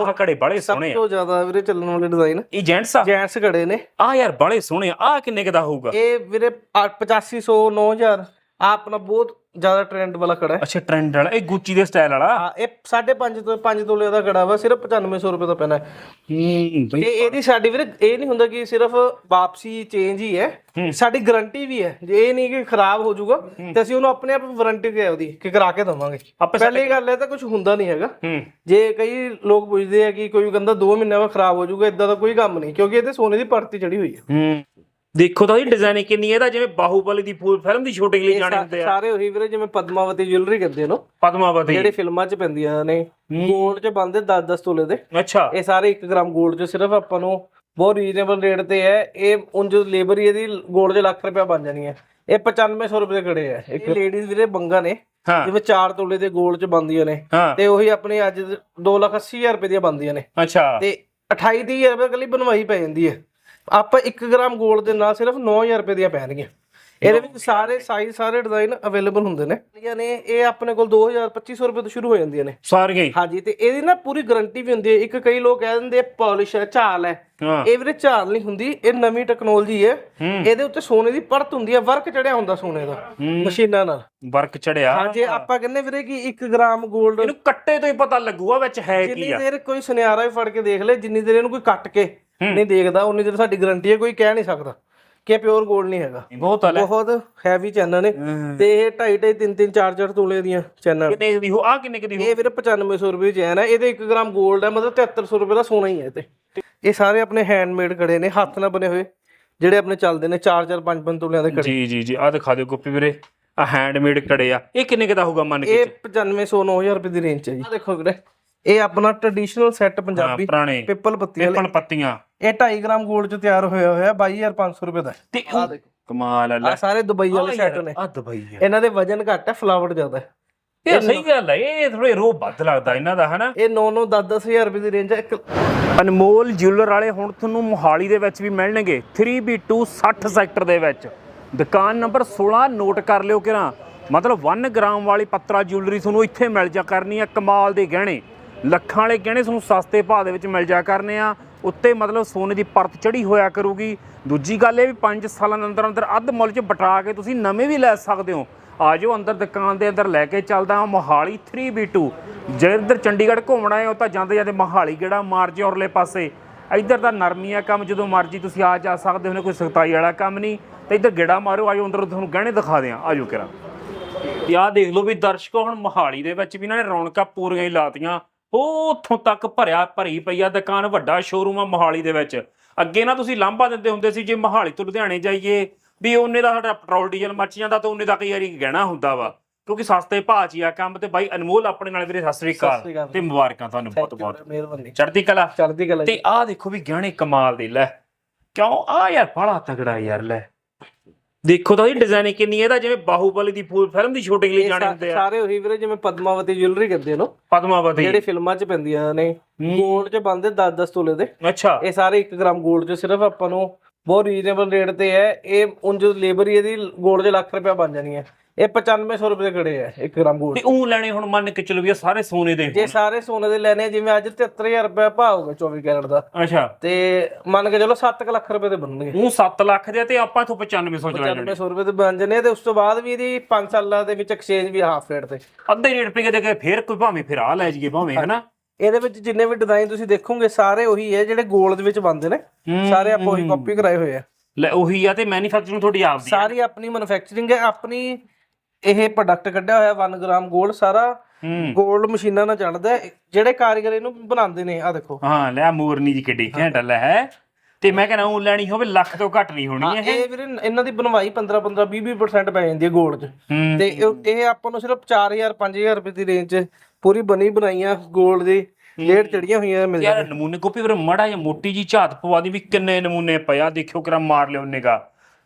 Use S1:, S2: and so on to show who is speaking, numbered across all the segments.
S1: ਆਹ ਘੜੇ ਬੜੇ
S2: ਸਭ
S1: ਸੋਹਣੇ ਆ।
S2: ਤੋਂ ਜ਼ਿਆਦਾ ਵੀਰੇ ਚੱਲਣ ਵਾਲੇ ਡਿਜ਼ਾਈਨ
S1: ਇਹ ਜੈਂਟਸ ਆ?
S2: ਜੈਂਟਸ ਘੜੇ ਨੇ।
S1: ਆ ਯਾਰ ਬੜੇ ਸੋਹਣੇ ਆ। ਆਹ ਕਿੰਨੇ ਕੁ ਦਾ ਹੋਊਗਾ?
S2: ਇਹ ਵੀਰੇ 8500 9000 ਆ ਆਪਣਾ ਬਹੁਤ ਜ਼ਿਆਦਾ ਟ੍ਰੈਂਡ ਵਾਲਾ ਕੜਾ ਹੈ।
S1: ਅੱਛਾ ਟ੍ਰੈਂਡ ਵਾਲਾ। ਇਹ ਗੁੱਚੀ ਦੇ ਸਟਾਈਲ ਵਾਲਾ?
S2: ਹਾਂ ਇਹ 5.5 ਤੋਂ 5 ਤੋਲੇ ਦਾ ਕੜਾ ਵਾ ਸਿਰਫ 9500 ਰੁਪਏ ਦਾ ਪੈਣਾ ਹੈ।
S1: ਹੂੰ
S2: ਤੇ ਇਹਦੀ ਸਾਡੀ ਵੀਰੇ ਇਹ ਨਹੀਂ ਹੁੰਦਾ ਕਿ ਸਿਰਫ ਵਾਪਸੀ ਚੇਂਜ ਹੀ ਹੈ। ਸਾਡੀ ਗਾਰੰਟੀ ਵੀ ਹੈ। ਜੇ ਇਹ ਨਹੀਂ ਕਿ ਖਰਾਬ ਹੋ ਜਾਊਗਾ ਤੇ ਅਸੀਂ ਉਹਨੂੰ ਆਪਣੇ ਆਪ ਵਾਰੰਟੀ ਹੈ ਉਹਦੀ ਕਿ ਕਰਾ ਕੇ ਦਵਾਂਗੇ। ਪਹਿਲੀ ਗੱਲ ਹੈ ਤਾਂ ਕੁਝ ਹੁੰਦਾ ਨਹੀਂ ਹੈਗਾ। ਜੇ ਕਈ ਲੋਕ ਪੁੱਛਦੇ ਆ ਕਿ ਕੋਈ ਕਹਿੰਦਾ 2 ਮਹੀਨਿਆਂ ਬਾਅਦ ਖਰਾਬ ਹੋ ਜਾਊਗਾ ਇਦਾਂ ਦਾ ਕੋਈ ਕੰਮ ਨਹੀਂ ਕਿਉਂਕਿ ਇਹਦੇ ਸੋਨੇ ਦੀ ਪਰਤੀ ਚੜੀ ਹੋਈ ਹੈ।
S1: ਹੂੰ। ਦੇਖੋ ਤਾਂ ਉਹਦੀ ਡਿਜ਼ਾਈਨਿੰਗ ਕਿੰਨੀ ਇਹਦਾ ਜਿਵੇਂ ਬਾਹੂਬਲੀ ਦੀ ਫੂਲ ਫਿਲਮ ਦੀ ਸ਼ੂਟਿੰਗ ਲਈ ਜਾਣੇ ਹੁੰਦੇ ਆ।
S2: ਸਾਰੇ ਉਹੀ ਵੀਰੇ ਜਿਵੇਂ ਪਦਮਾਵਤੀ ਜੁਐਲਰੀ ਕਰਦੇ ਨੇ
S1: ਪਦਮਾਵਤੀ।
S2: ਜਿਹੜੇ ਫਿਲਮਾਂ 'ਚ ਪੈਂਦੀਆਂ ਨੇ 골ਡ 'ਚ ਬੰਦੇ 10-10 ਤੋਲੇ ਦੇ।
S1: ਅੱਛਾ।
S2: ਇਹ ਸਾਰੇ 1 ਗ੍ਰਾਮ 골ਡ 'ਚ ਸਿਰਫ ਆਪਾਂ ਨੂੰ ਬਹੁਤ ਰੀਜ਼ਨੇਬਲ ਰੇਟ ਤੇ ਹੈ। ਇਹ ਉਂਝ ਲੇਬਰ ਇਹਦੀ 골ਡ 'ਚ ਲੱਖ ਰੁਪਏ ਬਣ ਜਾਣੀ ਹੈ। ਇਹ 9500 ਰੁਪਏ ਦੇ ਖੜੇ ਆ। ਇੱਕ ਲੇਡੀਜ਼ ਵੀਰੇ ਬੰਗਾ ਨੇ ਜਿਵੇਂ 4 ਤੋਲੇ ਦੇ 골ਡ 'ਚ ਬੰਦੀਆਂ ਨੇ। ਤੇ ਉਹੀ ਆਪਣੇ ਅੱਜ 280000 ਰੁਪਏ ਦੀਆਂ ਬੰਦੀਆਂ ਨੇ।
S1: ਅੱਛਾ।
S2: ਤੇ 28 30000 ਰੁਪਏ ਕੱਲੀ ਬਣਵਾਈ ਪੈ ਜਾਂਦੀ ਹੈ। ਆਪਾਂ 1 ਗ੍ਰਾਮ 골ਡ ਦੇ ਨਾਲ ਸਿਰਫ 9000 ਰੁਪਏ ਦੀਆਂ ਪੈਣਗੀਆਂ। ਇਹਦੇ ਵਿੱਚ ਸਾਰੇ ਸਾਈਜ਼ ਸਾਰੇ ਡਿਜ਼ਾਈਨ ਅਵੇਲੇਬਲ ਹੁੰਦੇ ਨੇ। ਨੇ ਇਹ ਆਪਣੇ ਕੋਲ 2000 2500 ਰੁਪਏ ਤੋਂ ਸ਼ੁਰੂ ਹੋ ਜਾਂਦੀਆਂ ਨੇ।
S1: ਸਾਰੀਆਂ ਹੀ?
S2: ਹਾਂਜੀ ਤੇ ਇਹਦੀ ਨਾ ਪੂਰੀ ਗਾਰੰਟੀ ਵੀ ਹੁੰਦੀ ਹੈ। ਇੱਕ ਕਈ ਲੋਕ ਕਹਿ ਦਿੰਦੇ ਪਾਲਿਸ਼ ਹੈ ਝਾਲ ਹੈ। ਇਹ ਵੀਰੇ ਝਾਲ ਨਹੀਂ ਹੁੰਦੀ ਇਹ ਨਵੀਂ ਟੈਕਨੋਲੋਜੀ ਹੈ। ਇਹਦੇ ਉੱਤੇ ਸੋਨੇ ਦੀ ਪਰਤ ਹੁੰਦੀ ਹੈ ਵਰਕ ਚੜਿਆ ਹੁੰਦਾ ਸੋਨੇ ਦਾ ਮਸ਼ੀਨਾਂ ਨਾਲ।
S1: ਵਰਕ ਚੜਿਆ।
S2: ਹਾਂ ਜੇ ਆਪਾਂ ਕਹਿੰਦੇ ਵੀਰੇ ਕਿ 1 ਗ੍ਰਾਮ 골ਡ
S1: ਇਹਨੂੰ ਕੱਟੇ ਤੋਂ ਹੀ ਪਤਾ ਲੱਗੂਗਾ ਵਿੱਚ ਹੈ ਕੀ
S2: ਜਿੰਨੀ
S1: ਆ।
S2: ਦੇਰ ਕੋਈ ਸੁਨਿਆਰਾ ਵੀ ਫੜ ਕੇ ਦੇਖ ਲੈ ਜਿੰਨੀ ਦੇਰ ਇਹਨੂੰ ਕੋਈ ਕੱਟ ਕੇ ਨਹੀਂ ਦੇਖਦਾ ਉਨੀ ਦੇਰ ਸਾਡੀ ਗਾਰੰਟੀ ਹੈ ਕੋਈ ਕਹਿ ਨਹੀਂ ਸਕਦਾ ਕਿ ਪਿਓਰ 골ਡ ਨਹੀਂ ਹੈਗਾ।
S1: ਬਹੁਤ ਹਲੇ।
S2: ਬਹੁਤ ਹੈਵੀ ਚੈਨਲ ਨੇ। ਤੇ ਇਹ 2.5 2.5 3 3 4 4 ਤੋਲੇ ਦੀਆਂ ਚੈਨਲ
S1: ਕਿੰਨੇ ਦੀ ਹੋ? ਆ ਕਿੰਨੇ ਦੀ ਹੋ?
S2: ਇਹ ਵੀਰੇ 9500 ਰੁਪਏ ਚੈਨ ਹੈ। ਇਹਦੇ 1 ਗ੍ਰਾਮ 골ਡ ਹੈ ਮਤਲਬ 7300 ਰੁਪਏ ਦਾ ਸੋਨਾ ਹੀ ਹੈ ਤੇ। ਇਹ ਸਾਰੇ ਆਪਣੇ ਹੈਂਡਮੇਡ ਕੜੇ ਨੇ ਹੱਥ ਨਾਲ ਬਣੇ ਹੋਏ ਜਿਹੜੇ ਆਪਣੇ ਚੱਲਦੇ ਨੇ 4 4 5 5 ਤੋਲਿਆਂ ਦੇ ਕੜੇ।
S1: ਜੀ ਜੀ ਜੀ। ਆ ਦਿਖਾ ਦਿਓ ਗੋਪੀ ਵੀਰੇ। ਆ ਹੈਂਡਮੇਡ ਕੜੇ ਆ। ਇਹ ਕਿੰਨੇ ਦਾ ਹੋਊਗਾ ਮੰਨ ਕੇ
S2: ਇਹ 9500 9000 ਰੁਪਏ ਦੀ ਰੇਂਜ ਚ ਹੈ ਜੀ। ਆਹ ਦੇਖੋ ਵੀਰੇ। ਇਹ ਆਪਣਾ ਟ੍ਰੈਡੀਸ਼ਨਲ ਸੈੱਟ
S1: ਹਾਂ,
S2: ਪੰਜਾਬੀ
S1: ਪੁਰਾਣੇ
S2: ਪਿੱਪਲ ਪੱਤੀ ਵਾਲੇ।
S1: ਪੇਪਲ ਪੱਤੀਆਂ।
S2: ਇਹ 2.5 ਗ੍ਰਾਮ 골ਡ ਚ ਤਿਆਰ ਹੋਇਆ ਹੋਇਆ 22500 ਰੁਪਏ ਦਾ। ਹੈ।
S1: ਤੇ ਉਹ- ਕਮਾਲ ਆ
S2: ਸਾਰੇ ਦੁਬਈ ਵਾਲੇ ਸੈੱਟ ਨੇ।
S1: ਆ ਦੁਬਈ ਆ
S2: ਇਹਨਾਂ ਦੇ ਵਜਨ ਘੱਟ ਹੈ ਫਲਾਵਟ ਜ਼ਿਆਦਾ ਹੈ।
S1: ਇਹ ਸਹੀ ਗੱਲ ਹੈ ਇਹ ਥੋੜੇ ਰੋ ਵੱਧ ਲੱਗਦਾ ਇਹਨਾਂ ਦਾ ਹਨਾ?
S2: ਇਹ 9 9 10 10000 ਰੁਪਏ ਦੀ ਰੇਂਜ ਹੈ ਇੱਕ
S1: ਅਨਮੋਲ ਜਿਊਲਰ ਵਾਲੇ ਹੁਣ ਤੁਹਾਨੂੰ ਮੋਹਾਲੀ ਦੇ ਵਿੱਚ ਵੀ ਮਿਲਣਗੇ 3B2 60 ਸੈਕਟਰ ਦੇ ਵਿੱਚ। ਦੁਕਾਨ ਨੰਬਰ 16 ਨੋਟ ਕਰ ਲਿਓ ਕਿਰਾਂ। ਮਤਲਬ 1 ਗ੍ਰਾਮ ਵਾਲੀ ਪੱਤਰਾ ਜਿਊਲਰੀ ਤੁਹਾਨੂੰ ਇੱਥੇ ਮਿਲ ਜਾ ਕਰਨੀ ਆ ਕਮਾਲ ਦੇ ਗਹਿਣੇ। ਲੱਖਾਂ ਵਾਲੇ ਗਹਿਣੇ ਤੁਹਾਨੂੰ ਸਸਤੇ ਭਾਅ ਦੇ ਵਿੱਚ ਮਿਲ ਜਾ ਕਰਨੇ ਆ। ਉੱਤੇ ਮਤਲਬ ਸੋਨੇ ਦੀ ਪਰਤ ਚੜੀ ਹੋਇਆ ਕਰੂਗੀ। ਦੂਜੀ ਗੱਲ ਇਹ ਵੀ 5 ਸਾਲਾਂ ਦੇ ਅੰਦਰ ਅੰਦਰ ਅੱਧ ਮੁੱਲ 'ਚ ਬਟਾ ਕੇ ਤੁਸੀਂ ਨਵੇਂ ਵੀ ਲੈ ਸਕਦੇ ਹੋ। ਆਜੋ ਅੰਦਰ ਦੁਕਾਨ ਦੇ ਅੰਦਰ ਲੈ ਕੇ ਚੱਲਦਾ ਹਾਂ, ਮੋਹਾਲੀ 3B2 ਜੇ ਇੱਧਰ ਚੰਡੀਗੜ੍ਹ ਘੁੰਮਣਾ ਹੈ, ਉਹ ਤਾਂ ਜਾਂਦੇ ਜਾਂਦੇ ਮੋਹਾਲੀ ਗੇੜਾ ਮਾਰ ਜੇ ਔਰਲੇ ਪਾਸੇ। ਇੱਧਰ ਤਾਂ ਨਰਮੀ ਆ ਕੰਮ, ਜਦੋਂ ਮਰਜ਼ੀ ਤੁਸੀਂ ਆ ਜਾ ਸਕਦੇ ਹੋ ਕੋਈ ਸਖਤਾਈ ਵਾਲਾ ਕੰਮ ਨਹੀਂ। ਤੇ ਇੱਧਰ ਗੇੜਾ ਮਾਰੋ ਆਜੋ ਅੰਦਰ, ਤੁਹਾਨੂੰ ਗਹਿਣੇ ਦਿਖਾ ਦਿਆਂ ਆਜੋ ਕਿਰਾ। ਤੇ ਆਹ ਦੇਖ ਲਓ ਵੀ ਦਰਸ਼ਕੋ, ਹੁਣ ਮੋਹਾਲੀ ਦੇ ਵਿੱਚ ਵੀ ਇਹਨਾਂ ਨੇ ਰੌਣਕਾਂ ਪੂਰੀਆਂ ਹੀ ਲਾਤੀਆਂ। ਉਹ ਉੱਥੋਂ ਤੱਕ ਭਰਿਆ ਭਰੀ ਪਈ ਆ ਦੁਕਾਨ ਵੱਡਾ ਸ਼ੋਰੂਮ ਆ ਮੋਹਾਲੀ ਦੇ ਵਿੱਚ। ਅੱਗੇ ਨਾ ਤੁਸੀਂ ਲਾਂਭਾ ਦਿੰਦੇ ਹੁੰਦੇ ਸੀ ਜੇ ਮੋਹਾਲੀ ਤੋਂ ਲੁਧਿਆਣੇ ਜਾਈਏ ਵੀ ਉਹਨੇ ਦਾ ਸਾਡਾ ਪੈਟਰੋਲ ਡੀਜ਼ਲ ਮੱਚ ਜਾਂਦਾ ਤਾਂ ਉਹਨੇ ਦਾ ਕਈ ਵਾਰੀ ਗਹਿਣਾ ਹੁੰਦਾ ਵਾ। ਕਿਉਂਕਿ ਸਸਤੇ ਭਾਅ 'ਚ ਹੀ ਆ ਕੰਮ ਤੇ ਬਾਈ ਅਨਮੋਲ ਆਪਣੇ ਨਾਲ ਵੀਰੇ ਸਤਿ ਸ੍ਰੀ ਅਕਾਲ। ਤੇ ਮੁਬਾਰਕਾਂ ਤੁਹਾਨੂੰ ਬਹੁਤ ਬਹੁਤ।
S2: ਮਿਹਰਬਾਨੀ।
S1: ਚੜ੍ਹਦੀ ਕਲਾ।
S2: ਚੜ੍ਹਦੀ ਕਲਾ ਜੀ।
S1: ਤੇ ਆਹ ਦੇਖੋ ਵੀ ਗਹਿਣੇ ਕਮਾਲ ਦੇ ਲੈ। ਕਿਉਂ? ਆ ਯਾਰ ਬੜਾ ਤਗੜਾ ਯਾਰ ਲੈ। ਦੇਖੋ ਤਾਂ ਇਹ ਡਿਜ਼ਾਈਨ ਕਿੰਨੀ ਹੈ ਇਹਦਾ ਜਿਵੇਂ ਬਾਹੂਬਲੀ ਦੀ ਫੁੱਲ ਫਿਲਮ ਦੀ ਸ਼ੂਟਿੰਗ ਲਈ ਜਾਣੇ ਹੁੰਦੇ ਆ।
S2: ਸਾਰੇ ਉਹੀ ਵੀਰੇ ਜਿਵੇਂ ਪਦਮਾਵਤੀ ਜੁਐਲਰੀ ਕਰਦੇ ਨੇ।
S1: ਪਦਮਾਵਤੀ।
S2: ਜਿਹੜੇ ਫਿਲਮਾਂ 'ਚ ਪੈਂਦੀਆਂ ਨੇ 골ਡ 'ਚ ਬੰਦੇ 10-10 ਤੋਲੇ ਦੇ।
S1: ਅੱਛਾ।
S2: ਇਹ ਸਾਰੇ 1 ਗ੍ਰਾਮ 골ਡ 'ਚ ਸਿਰਫ ਆਪਾਂ ਨੂੰ ਬਹੁਤ ਰੀਜ਼ਨੇਬਲ ਰੇਟ ਤੇ ਹੈ। ਇਹ ਉਂਝ ਲੇਬਰ ਹੀ ਇਹਦੀ 골ਡ 'ਚ ਲੱਖ ਰੁਪਏ ਬਣ ਜਾਣੀ ਹੈ। ਇਹ 9500 ਰੁਪਏ ਦੇ ਖੜੇ ਹੈ 1 ਗ੍ਰਾਮ 골ਡ
S1: ਤੇ ਉਹ ਲੈਣੇ ਹੁਣ ਮੰਨ ਕੇ ਚਲੋ ਵੀ ਇਹ ਸਾਰੇ ਸੋਨੇ ਦੇ
S2: ਜੇ ਸਾਰੇ ਸੋਨੇ ਦੇ ਲੈਣੇ ਜਿਵੇਂ ਅੱਜ 73000 ਰੁਪਏ ਭਾਅ ਹੋਊਗਾ 24 ਕੈਰਟ ਦਾ।
S1: ਅੱਛਾ।
S2: ਤੇ ਮੰਨ ਕੇ ਚਲੋ 7 ਲੱਖ ਰੁਪਏ ਦੇ ਬਣਨਗੇ।
S1: ਉਹ 7 ਲੱਖ ਦੇ ਤੇ ਆਪਾਂ ਇਥੋਂ 9500 ਚ ਲੈ ਲੈਣੇ
S2: 9500 ਰੁਪਏ ਦੇ ਬਣ ਜਣੇ ਤੇ ਉਸ ਤੋਂ ਬਾਅਦ ਵੀ ਇਹਦੀ 5 ਸਾਲਾਂ ਦੇ ਵਿੱਚ ਐਕਸਚੇਂਜ ਵੀ ਹਾਫ ਰੇਟ ਤੇ।
S1: ਅੱਧੇ ਰੇਟ ਪੇ ਦੇ ਕੇ ਫੇਰ ਕੋਈ ਭਾਵੇਂ ਫਿਰ ਆ ਲੈ ਜੀਏ ਭਾਵੇਂ ਹਨਾ?
S2: ਇਹਦੇ ਵਿੱਚ ਜਿੰਨੇ ਵੀ ਡਿਜ਼ਾਈਨ ਤੁਸੀਂ ਦੇਖੋਗੇ ਸਾਰੇ ਉਹੀ ਹੈ ਜਿਹੜੇ ਗੋਲ ਦੇ ਵਿੱਚ ਬੰਦੇ ਨੇ। ਸਾਰੇ ਆਪਾਂ ਉਹੀ ਕਾਪੀ ਕਰਾਏ ਹੋਏ ਆ।
S1: ਲੈ ਉਹੀ ਆ ਤੇ ਮੈਨੂਫੈਕਚਰਿੰਗ ਤੁਹਾਡੀ ਆਪ ਦੀ
S2: ਸਾਰੀ ਆਪਣੀ ਮੈਨੂਫੈਕਚਰਿੰਗ ਹੈ ਆਪਣੀ ਇਹ ਪ੍ਰੋਡਕਟ ਕੱਢਿਆ ਹੋਇਆ 1 ਗ੍ਰਾਮ ਗੋਲਡ ਸਾਰਾ ਗੋਲਡ ਮਸ਼ੀਨਾਂ ਨਾਲ ਚੱਲਦਾ ਜਿਹੜੇ ਕਾਰੀਗਰ ਇਹਨੂੰ ਬਣਾਉਂਦੇ ਨੇ ਆ ਦੇਖੋ।
S1: ਹਾਂ ਲੈ ਮੋਰਨੀ ਦੀ ਕਿੱਡੀ ਘੈਂਟ ਲੈ ਹੈ ਤੇ ਮੈਂ ਕਹਿੰਦਾ ਉਹ ਲੈਣੀ ਹੋਵੇ ਲੱਖ ਤੋਂ ਘੱਟ ਨਹੀਂ ਹੋਣੀ ਇਹ।
S2: ਇਹ ਵੀਰੇ ਇਹਨਾਂ ਦੀ ਬਣਵਾਈ 15 15 20 20% ਪੈ ਜਾਂਦੀ ਹੈ ਗੋਲਡ 'ਚ। ਤੇ ਇਹ ਆਪਾਂ ਨੂੰ ਸਿਰਫ 4000 5000 ਰੁਪਏ ਦੀ ਰੇਂਜ 'ਚ ਪੂਰੀ ਬਣੀ ਬਣਾਈਆਂ 골ਡ ਦੀ ਲੇਟ ਚੜੀਆਂ ਹੋਈਆਂ ਮਿਲ
S1: ਯਾਰ ਨਮੂਨੇ ਕੋਪੀ ਵੀਰ ਮੜਾ ਜਾਂ ਮੋਟੀ ਜੀ ਝਾਤ ਪਵਾ ਦੀ ਵੀ ਕਿੰਨੇ ਨਮੂਨੇ ਪਿਆ ਦੇਖਿਓ ਕਿਰਾ ਮਾਰ ਲਿਓ ਨਿਗਾ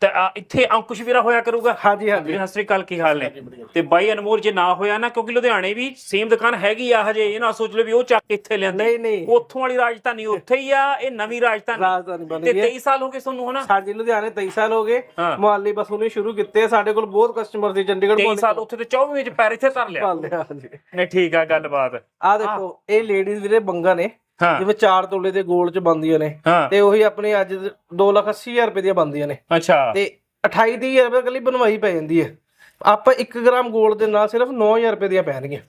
S1: ਤੇ ਇੱਥੇ ਅੰਕੁਸ਼ ਵੀਰਾ ਹੋਇਆ ਕਰੂਗਾ।
S2: ਹਾਂਜੀ ਹਾਂਜੀ।
S1: ਸਤਿ ਸ੍ਰੀ ਅਕਾਲ ਕੀ ਹਾਲ ਨੇ? ਤੇ ਬਾਈ ਅਨਮੋਲ ਜੇ ਨਾ ਹੋਇਆ ਨਾ ਕਿਉਂਕਿ ਲੁਧਿਆਣੇ ਵੀ ਸੇਮ ਦੁਕਾਨ ਹੈਗੀ ਆ ਹਜੇ ਇਹ ਨਾ ਸੋਚ ਲਓ ਵੀ ਉਹ ਚੱਕ ਇੱਥੇ ਲਿਆਂਦੇ।
S2: ਨਹੀਂ ਨਹੀਂ।
S1: ਉੱਥੋਂ ਵਾਲੀ ਰਾਜਧਾਨੀ ਉੱਥੇ ਹੀ ਆ ਇਹ ਨਵੀਂ ਰਾਜਧਾਨੀ।
S2: ਰਾਜਧਾਨੀ ਬਣ
S1: ਤੇ
S2: ਗਈ ਹੈ।
S1: 23 ਸਾਲ ਹੋ ਗਏ ਤੁਹਾਨੂੰ ਹਨਾ?
S2: ਹਾਂਜੀ ਲੁਧਿਆਣੇ 23 ਸਾਲ ਹੋ ਗਏ। ਮੁਹਾਲੀ ਬਸ ਉਹਨੇ ਸ਼ੁਰੂ ਕੀਤੇ। ਸਾਡੇ ਕੋਲ ਬਹੁਤ ਕਸਟਮਰ ਸੀ ਚੰਡੀਗੜ੍ਹ
S1: 23 ਸਾਲ ਉੱਥੇ ਤੇ 24 ਵਿੱਚ ਪੈਰ ਇੱਥੇ ਧਰ ਲਿਆ। ਨਹੀਂ ਠੀਕ ਆ ਗੱਲਬਾਤ।
S2: ਆ ਦੇਖੋ ਇਹ ਲੇਡੀਜ਼ ਵੀਰੇ ਬੰਗਾ ਨੇ। ਜਿਵੇਂ 4 ਤੋਲੇ ਦੇ 골ਡ ਚ ਬੰਦੀਆਂ ਨੇ ਤੇ ਉਹੀ ਆਪਣੀ ਅੱਜ 280000 ਰੁਪਏ ਦੀਆਂ ਬੰਦੀਆਂ ਨੇ।
S1: ਅੱਛਾ।
S2: ਤੇ 28 30000 ਰੁਪਏ ਕੱਲੀ ਬਣਵਾਈ ਪੈ ਜਾਂਦੀ ਹੈ। ਆਪਾਂ 1 ਗ੍ਰਾਮ 골ਡ ਦੇ ਨਾਲ ਸਿਰਫ 9000 ਰੁਪਏ ਦੀਆਂ ਪੈਣਗੀਆਂ।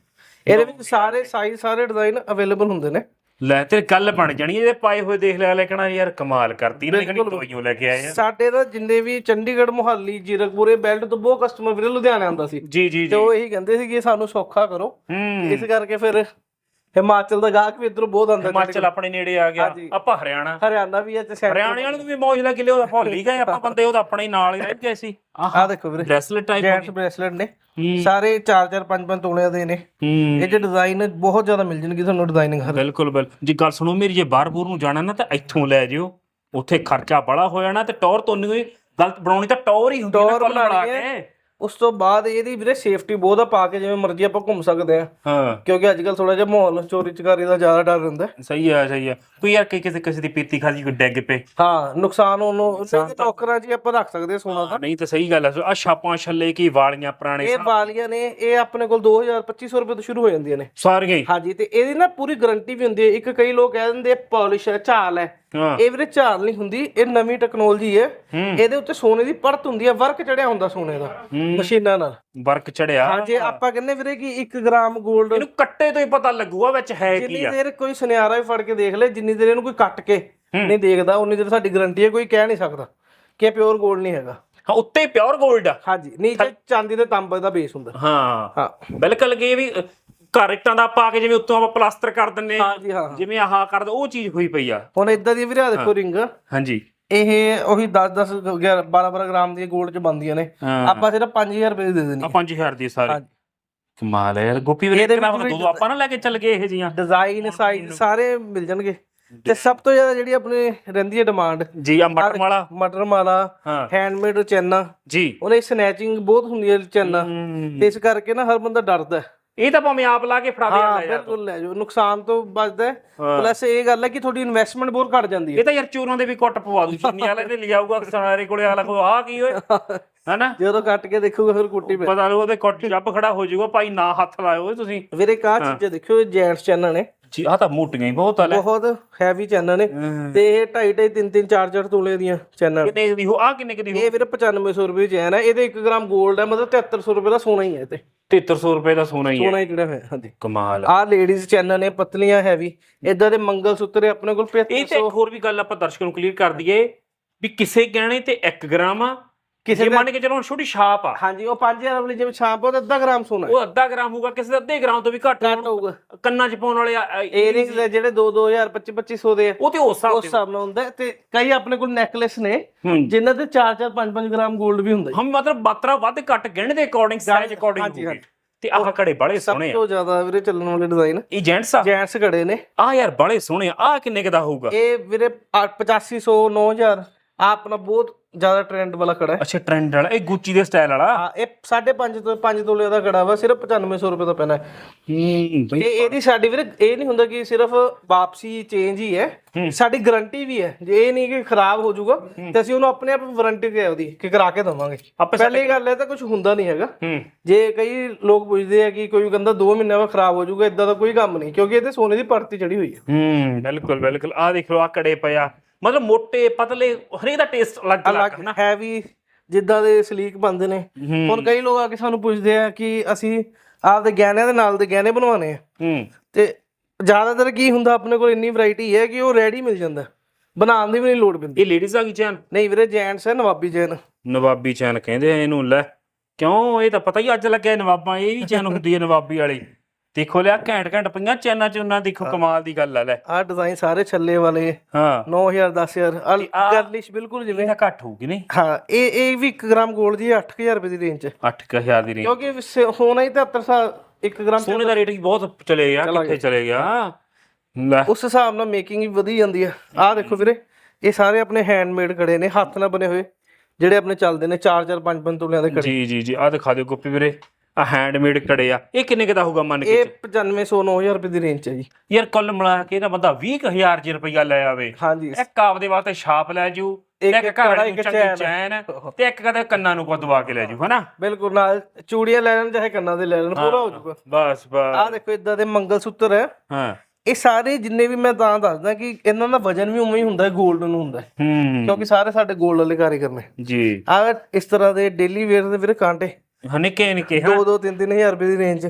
S2: ਇਹਦੇ ਵਿੱਚ ਸਾਰੇ ਸਾਈਜ਼ ਸਾਰੇ ਡਿਜ਼ਾਈਨ ਅਵੇਲੇਬਲ ਹੁੰਦੇ ਨੇ।
S1: ਲੈ ਤੇ ਗੱਲ ਬਣ ਜਾਣੀ ਇਹਦੇ ਪਾਏ ਹੋਏ ਦੇਖ ਲਿਆ ਲੈ ਕਹਣਾ ਯਾਰ ਕਮਾਲ ਕਰਤੀ ਇਹਨੇ ਕਿਹੜੀ ਦਵਾਈਓ ਲੈ ਕੇ ਆਏ ਆ।
S2: ਸਾਡੇ ਤਾਂ ਜਿੰਨੇ ਵੀ ਚੰਡੀਗੜ੍ਹ ਮੁਹਾਲੀ ਜੀਰਕਪੁਰੇ ਬੈਲਟ ਤੋਂ ਬਹੁਤ ਕਸਟਮਰ ਵੀਰੇ ਲੁਧਿਆਣੇ ਆਉਂਦਾ ਸੀ।
S1: ਜੀ ਜੀ
S2: ਤੇ ਉਹ ਇਹੀ ਕਹਿੰਦੇ ਸੀ ਕਿ ਸਾਨੂੰ ਸੌਖਾ ਕਰੋ। ਇਸ ਕਰਕੇ ਫਿਰ ਹਿਮਾਚਲ ਦਾ ਗਾਹਕ ਵੀ ਇਧਰੋਂ ਬਹੁਤ ਆਉਂਦਾ
S1: ਹਿਮਾਚਲ ਆਪਣੇ ਨੇੜੇ ਆ ਗਿਆ। ਆਪਾਂ ਹਰਿਆਣਾ।
S2: ਹਰਿਆਣਾ ਵੀ ਹੈ ਤੇ ਸੈਂਟਰ
S1: ਹਰਿਆਣੇ ਵਾਲੇ ਨੂੰ ਵੀ ਮੌਜ ਲੱਗ ਲਿਓ ਭੁੱਲ ਹੀ ਗਏ ਆਪਾਂ ਬੰਦੇ ਉਹਦਾ ਆਪਣੇ ਨਾਲ ਹੀ ਰਹਿ ਗਏ ਸੀ।
S2: ਆ ਦੇਖੋ ਵੀਰੇ
S1: ਬ੍ਰੈਸਲੇਟ ਟਾਈਪ
S2: ਜੈਂਟਸ ਬ੍ਰੇਸਲੇਟ ਨੇ। ਸਾਰੇ 4-4 5-5 ਤੋਲਿਆਂ ਦੇ ਨੇ। ਇਹ ਜੇ ਡਿਜ਼ਾਈਨ ਬਹੁਤ ਜ਼ਿਆਦਾ ਮਿਲ ਜਾਣਗੇ ਤੁਹਾਨੂੰ ਡਿਜ਼ਾਈਨਿੰਗ ਹਰ।
S1: ਬਿਲਕੁਲ ਬਿਲ ਜੀ ਗੱਲ ਸੁਣੋ ਮੇਰੀ ਜੇ ਬਾਹਰ ਬੂਰ ਨੂੰ ਜਾਣਾ ਨਾ ਤਾਂ ਇੱਥੋਂ ਲੈ ਜਿਓ। ਉੱਥੇ ਖਰਚਾ ਬੜਾ ਹੋ ਜਾਣਾ ਤੇ ਟੌਰ ਤੁਹਾਨੂੰ ਵੀ ਗਲਤ ਬਣਾਉਣੀ ਤਾਂ ਟੌਰ ਹੀ ਹੁੰਦੀ ਹੈ ਨਾ
S2: ਟੌਰ
S1: ਕੁੱਲ ਮਿਲਾ
S2: ਬਣਾਉਣੀ
S1: ਕੇ।
S2: ਉਸ ਤੋਂ ਬਾਅਦ ਇਹਦੀ ਵੀਰੇ ਸੇਫਟੀ ਬਹੁਤ ਆ ਪਾ ਕੇ ਜਿਵੇਂ ਮਰਜ਼ੀ ਆਪਾਂ ਘੁੰਮ ਸਕਦੇ ਆ
S1: ਹਾਂ।
S2: ਕਿਉਂਕਿ ਅੱਜ ਕੱਲ ਥੋੜਾ ਜਿਹਾ ਮਾਹੌਲ ਚੋਰੀ ਚਕਾਰੀ ਦਾ ਜ਼ਿਆਦਾ ਡਰ ਰਹਿੰਦਾ।
S1: ਸਹੀ ਆ ਸਹੀ ਆ। ਕੋਈ ਯਾਰ ਕਿਸੇ ਕਿਸੇ ਦੀ ਪੀਤੀ ਖਾਦੀ ਕੋਈ ਡੈਗ ਪੇ
S2: ਹਾਂ ਨੁਕਸਾਨ ਉਹਨੂੰ ਟੋਕਰਾਂ ਹੀ ਆਪਾਂ ਰੱਖ ਸਕਦੇ ਸੋਨਾ ਦਾ
S1: ਨਹੀਂ ਤਾਂ ਸਹੀ ਗੱਲ ਆ। ਆ ਛਾਪਾਂ ਛੱਲੇ ਕੀ ਵਾਲੀਆਂ ਪੁਰਾਣੇ
S2: ਇਹ ਵਾਲੀਆਂ ਨੇ ਇਹ ਆਪਣੇ ਕੋਲ 2000 2500 ਰੁਪਏ ਤੋਂ ਸ਼ੁਰੂ ਹੋ ਜਾਂਦੀਆਂ ਨੇ।
S1: ਸਾਰੀਆਂ
S2: ਹਾਂਜੀ ਤੇ ਇਹਦੀ ਨਾ ਪੂਰੀ ਗਾਰੰਟੀ ਵੀ ਹੁੰਦੀ ਹੈ। ਇੱਕ ਕਈ ਲੋਕ ਕਹਿ ਦਿੰਦੇ ਪਾਲਿਸ਼ ਹੈ ਝਾਲ ਹਾਂ। ਇਹ ਵੀਰੇ ਝਾੜ ਨਹੀਂ ਹੁੰਦੀ ਇਹ ਨਵੀਂ ਟੈਕਨੋਲੋਜੀ ਹੈ। ਇਹਦੇ ਉੱਤੇ ਸੋਨੇ ਦੀ ਪਰਤ ਹੁੰਦੀ ਹੈ ਵਰਕ ਚੜਿਆ ਹੁੰਦਾ ਸੋਨੇ ਦਾ ਮਸ਼ੀਨਾਂ ਨਾਲ।
S1: ਵਰਕ ਚੜਿਆ।
S2: ਹਾਂ ਜੇ ਆਪਾਂ ਕਹਿੰਦੇ ਵੀਰੇ ਕਿ 1 ਗ੍ਰਾਮ 골ਡ
S1: ਇਹਨੂੰ ਕੱਟੇ ਤੋਂ ਹੀ ਪਤਾ ਲੱਗੂਗਾ ਵਿੱਚ ਹੈ ਕੀ
S2: ਜਿੰਨੀ ਦੇਰ ਕੋਈ ਸੁਨਿਆਰਾ ਵੀ ਫੜ ਕੇ ਦੇਖ ਲੇ ਜਿੰਨੀ ਦੇਰ ਇਹਨੂੰ ਕੋਈ ਕੱਟ ਕੇ ਨਹੀਂ ਦੇਖਦਾ ਉਨੀ ਦੇਰ ਸਾਡੀ ਗਰੰਟੀ ਹੈ ਕੋਈ ਕਹਿ ਨਹੀਂ ਸਕਦਾ ਕਿ ਪਿਓਰ 골ਡ ਨਹੀਂ ਹੈਗਾ।
S1: ਹਾਂ ਉੱਤੇ ਪਿਓਰ 골ਡ
S2: ਹਾਂਜੀ ਨੀਚੇ ਚਾਂਦੀ ਦੇ ਤਾਂਬੇ ਦਾ ਬੇਸ ਹੁੰਦਾ।
S1: ਹਾਂ।
S2: ਹਾਂ।
S1: ਬਿਲਕੁਲ ਕਿ ਵੀ ਘਰ ਇੱਟਾਂ ਦਾ ਪਾ ਕੇ ਜਿਵੇਂ ਉੱਤੋਂ ਆਪਾਂ ਪਲਾਸਟਰ ਕਰ ਦਿੰਨੇ
S2: ਹਾਂ।
S1: ਜਿਵੇਂ ਆਹ ਕਰਦੇ ਉਹ ਚੀਜ਼ ਹੋਈ ਪਈ ਆ।
S2: ਹੁਣ ਇਦਾਂ ਦੀ ਵੀਰੇ ਦੇਖੋ ਰਿੰਗ।
S1: ਹਾਂਜੀ।
S2: ਇਹ ਉਹੀ 10 10 12 12 ਗ੍ਰਾਮ ਦੀਆਂ 골ਡ ਚ ਬੰਦੀਆਂ ਨੇ। ਆਪਾਂ ਸਿਰਫ 5000 ਰੁਪਏ ਦੀ ਦੇਣੀ
S1: ਆ। 5000 ਦੀ ਸਾਰੀ। ਕਮਾਲ ਹੈ ਯਾਰ ਗੋਪੀ ਵੀਰੇ
S2: ਇਹਦੇ ਵੀ
S1: ਦੋ ਆਪਾਂ ਨਾ ਲੈ ਕੇ ਚੱਲ ਗਏ ਇਹ ਜੀਆਂ।
S2: ਡਿਜ਼ਾਈਨ ਸਾਈਜ਼ ਸਾਰੇ ਮਿਲ ਜਾਣਗੇ। ਤੇ ਸਭ ਤੋਂ ਜ਼ਿਆਦਾ ਜਿਹੜੀ ਆਪਣੀ ਰਹਿੰਦੀ ਹੈ ਡਿਮਾਂਡ
S1: ਜੀ ਆ ਮਟਰ ਵਾਲਾ।
S2: ਮਟਰ ਮਾਲਾ ਹੈਂਡਮੇਡ ਚੈਨਾ।
S1: ਜੀ।
S2: ਉਹਨੇ ਸਨੈਚਿੰਗ ਬਹੁਤ ਹੁੰਦੀ ਹੈ ਚੈਨਾ। ਤੇ ਇਸ ਕਰਕੇ ਨਾ ਹਰ ਬੰਦਾ ਡਰਦਾ ਹੈ।
S1: ਇਹ ਤਾਂ ਭਾਵੇਂ ਆਪ ਲਾ ਕੇ ਫੜਾ ਦੇ
S2: ਹਾਂ
S1: ਯਾਰ
S2: ਬਿਲਕੁਲ ਲੈ ਜਾਓ ਨੁਕਸਾਨ ਤੋਂ ਬਚਦਾ ਹੈ। ਪਲੱਸ ਇਹ ਗੱਲ ਹੈ ਕਿ ਤੁਹਾਡੀ ਇਨਵੈਸਟਮੈਂਟ ਬਹੁਤ ਘਟ ਜਾਂਦੀ ਹੈ।
S1: ਇਹ ਤਾਂ ਯਾਰ ਚੋਰਾਂ ਦੇ ਵੀ ਕੁੱਟ ਪਵਾ ਦੂ ਚੀਨੀ ਵਾਲੇ ਨੇ ਲਿਆਊਗਾ ਸਾਰੇ ਕੋਲੇ ਆਲਾ ਕੋ ਆ ਕੀ ਓਏ? ਹੈਨਾ?
S2: ਜਦੋਂ ਕੱਟ ਕੇ ਦੇਖੋਗੇ ਫਿਰ ਕੁੱਟੀ ਪੈ
S1: ਪਤਾ ਨਹੀਂ ਉਹਦੇ ਕੁੱਟ ਜੱਬ ਖੜਾ ਹੋ ਜਾਊਗਾ ਭਾਈ ਨਾ ਹੱਥ ਲਾਇਓ ਓਏ ਤੁਸੀਂ।
S2: ਵੀਰੇ ਕਾ ਚੀਜ਼ਾਂ ਦੇਖਿਓ ਜੈਂਟਸ ਚੈਨਾਂ ਨੇ।
S1: ਜੀ ਆ ਤਾਂ ਮੋਟੀਆਂ ਹੀ ਬਹੁਤ ਆ ਲੈ।
S2: ਬਹੁਤ ਹੈਵੀ ਚੈਨਾਂ ਨੇ। ਤੇ ਇਹ 2.5 2.5 3 3 4 4 ਤੋਲੇ ਦੀਆਂ ਚੈਨਾਂ
S1: ਕਿੰਨੇ ਦੀ ਹੋ ਆ ਕਿੰਨੇ ਦੀ ਹੋ?
S2: ਇਹ ਵੀਰੇ 9500 ਰੁਪਏ ਚੈਨ ਹੈ ਇਹਦੇ 1 ਗ੍ਰਾਮ 골ਡ ਹੈ ਮਤਲਬ 7300 ਰੁਪਏ ਦਾ ਸੋਨਾ ਹੀ ਹੈ ਇਹ ਤੇ।
S1: 7300 ਰੁਪਏ ਦਾ ਸੋਨਾ ਹੀ ਹੈ।
S2: ਸੋਨਾ ਹੀ ਜਿਹੜਾ ਹੋਇਆ ਹਾਂਜੀ।
S1: ਕਮਾਲ।
S2: ਆਹ ਲੇਡੀਜ਼ ਚੈਨਾਂ ਨੇ ਪਤਲੀਆਂ ਹੈਵੀ ਇਦਾਂ ਦੇ ਮੰਗਲ ਸੂਤਰ ਆਪਣੇ ਕੋਲ
S1: ਇਹ ਤੇ
S2: 7500
S1: ਇੱਕ ਹੋਰ ਵੀ ਗੱਲ ਆਪਾਂ ਦਰਸ਼ਕਾਂ ਨੂੰ ਕਲੀਅਰ ਕਰ ਦਈਏ ਵੀ ਕਿਸੇ ਗਹਿਣੇ ਤੇ 1 ਗ੍ਰਾਮ ਆ
S2: ਕਿਸੇ
S1: ਜੇ
S2: ਦਾ
S1: ਮੰਨ ਕੇ ਚਲੋ ਹੁਣ ਛੋਟੀ ਛਾਪ ਆ।
S2: ਹਾਂਜੀ ਉਹ 5000 ਵਾਲੀ ਜਿਵੇਂ ਛਾਪ ਉਹ ਅੱਧਾ ਗ੍ਰਾਮ ਸੋਨਾ ਹੈ।
S1: ਉਹ ਅੱਧਾ ਗ੍ਰਾਮ ਹੋਊਗਾ ਕਿਸੇ ਦਾ ਅੱਧੇ ਗ੍ਰਾਮ ਤੋਂ ਵੀ ਘੱਟ
S2: ਘੱਟ ਹੋਊਗਾ।
S1: ਕੰਨਾਂ 'ਚ ਪਾਉਣ ਵਾਲੇ
S2: ਏਅਰਿੰਗਸ ਦੇ ਜਿਹੜੇ 2 2000 25 2500 ਦੇ ਆ
S1: ਉਹ ਤੇ ਉਸ ਹਿਸਾਬ
S2: ਉਸ ਹਿਸਾਬ ਨਾਲ ਹੁੰਦਾ ਹੈ। ਤੇ ਕਈ ਆਪਣੇ ਕੋਲ ਨੈਕਲੇਸ ਨੇ
S1: ਹੂੰ।
S2: ਜਿਨ੍ਹਾਂ ਤੇ 4-4 5-5 ਗ੍ਰਾਮ 골ਡ ਵੀ ਹੁੰਦਾ ਹੈ।
S1: ਹਮ ਮਤਲਬ ਮਾਤਰਾ ਵੱਧ ਘੱਟ ਗਹਿਣੇ ਦੇ ਅਕੋਰਡਿੰਗ ਸਾਈਜ਼ ਅਕੋਰਡਿੰਗ
S2: ਹਾਂਜੀ,
S1: ਹੋਊਗੀ। ਤੇ ਆਹ ਕੜੇ ਬੜੇ
S2: ਸਭ
S1: ਸੋਹਣੇ ਆ।
S2: ਤੋਂ ਜ਼ਿਆਦਾ ਵੀਰੇ ਚੱਲਣ ਵਾਲੇ ਡਿਜ਼ਾਈਨ
S1: ਇਹ ਜੈਂਟਸ ਆ?
S2: ਜੈਂਟਸ ਘੜੇ ਨੇ।
S1: ਆ ਯਾਰ ਬੜੇ ਸੋਹਣੇ ਆ। ਆਹ ਕਿੰਨੇ ਕੁ ਦਾ ਹੋਊਗਾ?
S2: ਇਹ ਵੀਰੇ 8500 9000 ਆ ਆਪਣਾ ਬਹੁਤ ਜ਼ਿਆਦਾ ਟ੍ਰੈਂਡ ਵਾਲਾ ਕੜਾ ਹੈ।
S1: ਅੱਛਾ ਟ੍ਰੈਂਡ ਵਾਲਾ। ਇਹ ਗੁੱਚੀ ਦੇ ਸਟਾਈਲ ਵਾਲਾ?
S2: ਹਾਂ ਇਹ 5.5 ਤੋਂ 5 ਤੋਲੇ ਦਾ ਕੜਾ ਵਾ ਸਿਰਫ 9500 ਰੁਪਏ ਦਾ ਪੈਣਾ ਹੈ।
S1: ਹੂੰ
S2: ਤੇ ਇਹਦੀ ਸਾਡੀ ਵੀਰੇ ਇਹ ਨਹੀਂ ਹੁੰਦਾ ਕਿ ਸਿਰਫ ਵਾਪਸੀ ਚੇਂਜ ਹੀ ਹੈ। ਸਾਡੀ ਗਾਰੰਟੀ ਵੀ ਹੈ। ਜੇ ਇਹ ਨਹੀਂ ਕਿ ਖਰਾਬ ਹੋ ਜਾਊਗਾ ਤੇ ਅਸੀਂ ਉਹਨੂੰ ਆਪਣੇ ਆਪ ਵਾਰੰਟੀ ਤੇ ਉਹਦੀ ਕਿ ਕਰਾ ਕੇ ਦਵਾਂਗੇ। ਪਹਿਲੀ ਗੱਲ ਹੈ ਤਾਂ ਕੁਝ ਹੁੰਦਾ ਨਹੀਂ ਹੈਗਾ। ਜੇ ਕਈ ਲੋਕ ਪੁੱਛਦੇ ਆ ਕਿ ਕੋਈ ਕਹਿੰਦਾ 2 ਮਹੀਨਿਆਂ ਬਾਅਦ ਖਰਾਬ ਹੋ ਜਾਊਗਾ ਇਦਾਂ ਦਾ ਕੋਈ ਕੰਮ ਨਹੀਂ ਕਿਉਂਕਿ ਇਹਦੇ ਸੋਨੇ ਦੀ ਪਰਤੀ ਚੜੀ ਹੋਈ ਹੈ।
S1: ਹੂੰ ਬਿਲਕੁਲ ਬਿਲਕੁਲ। ਆ ਦੇਖ ਲਓ ਆ ਕੜੇ ਪਿਆ। ਮਤਲਬ ਮੋਟੇ ਪਤਲੇ ਹਰੇਕ ਦਾ ਟੇਸਟ ਅਲੱਗ ਅਲੱਗ ਹੈ ਨਾ
S2: ਹੈਵੀ ਜਿੱਦਾਂ ਦੇ ਸਲੀਕ ਬੰਦੇ ਨੇ। ਹੁਣ ਕਈ ਲੋਕ ਆ ਕੇ ਸਾਨੂੰ ਪੁੱਛਦੇ ਆ ਕਿ ਅਸੀਂ ਆਪਦੇ ਗਹਿਣਿਆਂ ਦੇ ਨਾਲ ਦੇ ਗਹਿਣੇ ਬਣਵਾਉਣੇ ਆ।
S1: ਹੂੰ।
S2: ਤੇ ਜ਼ਿਆਦਾਤਰ ਕੀ ਹੁੰਦਾ ਆਪਣੇ ਕੋਲ ਇੰਨੀ ਵੈਰਾਈਟੀ ਹੈ ਕਿ ਉਹ ਰੈਡੀ ਮਿਲ ਜਾਂਦਾ। ਬਣਾਉਣ ਦੀ ਵੀ ਨਹੀਂ ਲੋੜ ਪੈਂਦੀ।
S1: ਇਹ ਲੇਡੀਜ਼ ਆ ਗਈ ਚੈਨ?
S2: ਨਹੀਂ ਵੀਰੇ ਜੈਂਟਸ ਹੈ ਨਵਾਬੀ ਜੈਨ
S1: ਨਵਾਬੀ ਚੈਨ ਕਹਿੰਦੇ ਆ ਇਹਨੂੰ ਲੈ ਕਿਉਂ? ਇਹ ਤਾਂ ਪਤਾ ਹੀ ਅੱਜ ਲੱਗਿਆ ਨਵਾਬਾਂ ਇਹ ਵੀ ਚੈਨ ਹੁੰਦੀ ਹੈ ਨਵਾਬੀ ਵਾਲੀ। ਦੇਖੋ ਲਿਆ ਘੈਂਟ ਘੈਂਟ ਪਈਆਂ ਚੈਨਾਂ ਚ ਉਹਨਾਂ ਦੇਖੋ ਕਮਾਲ ਦੀ ਗੱਲ ਆ ਲੈ।
S2: ਆਹ ਡਿਜ਼ਾਈਨ ਸਾਰੇ ਛੱਲੇ ਵਾਲੇ
S1: ਹਾਂ।
S2: 9000 10000
S1: ਆਹ-
S2: ਗਰਲਿਸ਼ ਬਿਲਕੁਲ ਜਿਵੇਂ
S1: ਇਹ ਤਾਂ ਘੱਟ ਹੋਊਗੀ ਨਹੀਂ?
S2: ਹਾਂ ਇਹ ਇਹ ਵੀ 1 ਗ੍ਰਾਮ 골ਡ ਦੀ 8000 ਰੁਪਏ ਦੀ ਰੇਂਜ 'ਚ।
S1: 8000 ਦੀ ਰੇਂਜ
S2: ਕਿਉਂਕਿ ਸ- ਹੋਣਾ ਹੀ 73 ਸਾਲ 1 ਗ੍ਰਾਮ
S1: ਸੋਨੇ ਦਾ ਰੇਟ ਵੀ ਬਹੁਤ ਚਲੇ ਗਿਆ ਕਿੱਥੇ ਚਲੇ ਗਿਆ? ਲੈ।
S2: ਉਸ ਹਿਸਾਬ ਨਾਲ ਮੇਕਿੰਗ ਵੀ ਵਧੀ ਜਾਂਦੀ ਹੈ ਆਹ ਦੇਖੋ ਵੀਰੇ ਇਹ ਸਾਰੇ ਆਪਣੇ ਹੈਂਡਮੇਡ ਕੜੇ ਨੇ ਹੱਥ ਨਾਲ ਬਣੇ ਹੋਏ ਜਿਹੜੇ ਆਪਣੇ ਚੱਲਦੇ ਨੇ 4 4 5 5 ਤੋਲਿਆਂ ਦੇ ਕੜੇ
S1: ਜੀ ਜੀ ਜੀ ਆ ਦਿਖਾ ਦਿਓ ਗੋਪੀ ਵੀਰੇ। ਆ ਹੈਂਡਮੇਡ ਕੜੇ ਆ। ਇਹ ਕਿੰਨੇ ਕੁ ਦਾ ਹੋਊਗਾ ਮੰਨ ਕੇ
S2: ਇਹ 9500 9000 ਰੁਪਏ ਦੀ ਰੇਂਜ 'ਚ ਹੈ ਜੀ।
S1: ਯਾਰ ਕੁੱਲ ਮਿਲਾ ਕੇ ਇਹਦਾ ਬੰਦਾ 20000 ਚ ਰੁਪਈਆ ਲੈ ਆਵੇ।
S2: ਹਾਂਜੀ।
S1: ਇੱਕ ਆਪਦੇ ਵਾਸਤੇ ਛਾਪ ਲੈ ਜੂ
S2: ਇੱਕ
S1: ਘਰ
S2: ਇੱਕ
S1: ਚੈਨ। ਤੇ ਇੱਕ ਕਦੇ ਕੰਨਾਂ ਨੂੰ ਪਦਵਾ ਕੇ ਲੈ ਜੂ ਹਨਾ?
S2: ਬਿਲਕੁਲ ਨਾਲ ਚੂੜੀਆਂ ਲੈ ਲੈਣ ਚਾਹੇ ਕੰਨਾਂ ਦੇ ਲੈ ਲੈਣ ਪੂਰਾ ਹੋ ਜਾਊਗਾ।
S1: ਬਸ ਬਸ।
S2: ਆਹ ਦੇਖੋ ਇਦਾਂ ਦੇ ਮੰਗਲ ਸੂਤਰ ਹੈ।
S1: ਹਾਂ
S2: ਇਹ ਸਾਰੇ ਜਿੰਨੇ ਵੀ ਮੈਂ ਤਾਂ ਦੱਸਦਾ ਕਿ ਇਹਨਾਂ ਦਾ ਵਜਨ ਵੀ ਉਵੇਂ ਹੀ ਹੁੰਦਾ ਹੈ 골ਡ ਨੂੰ ਹੁੰਦਾ ਹੈ।
S1: ਹੂੰ।
S2: ਕਿਉਂਕਿ ਸਾਰੇ ਸਾਡੇ 골ਡ ਵਾਲੇ ਕਾਰੀਗਰ ਨੇ।
S1: ਜੀ।
S2: ਆ ਇਸ ਤਰ੍ਹਾਂ ਦੇ ਡੇਲੀ ਵੇਅਰ ਦੇ ਵੀਰੇ ਕਾਂਟੇ।
S1: ਹਾਂ ਨਿੱਕੇ ਨਿੱਕੇ ਹਾਂ।
S2: 2 2 3 3000 ਰੁਪਏ ਦੀ ਰੇਂਜ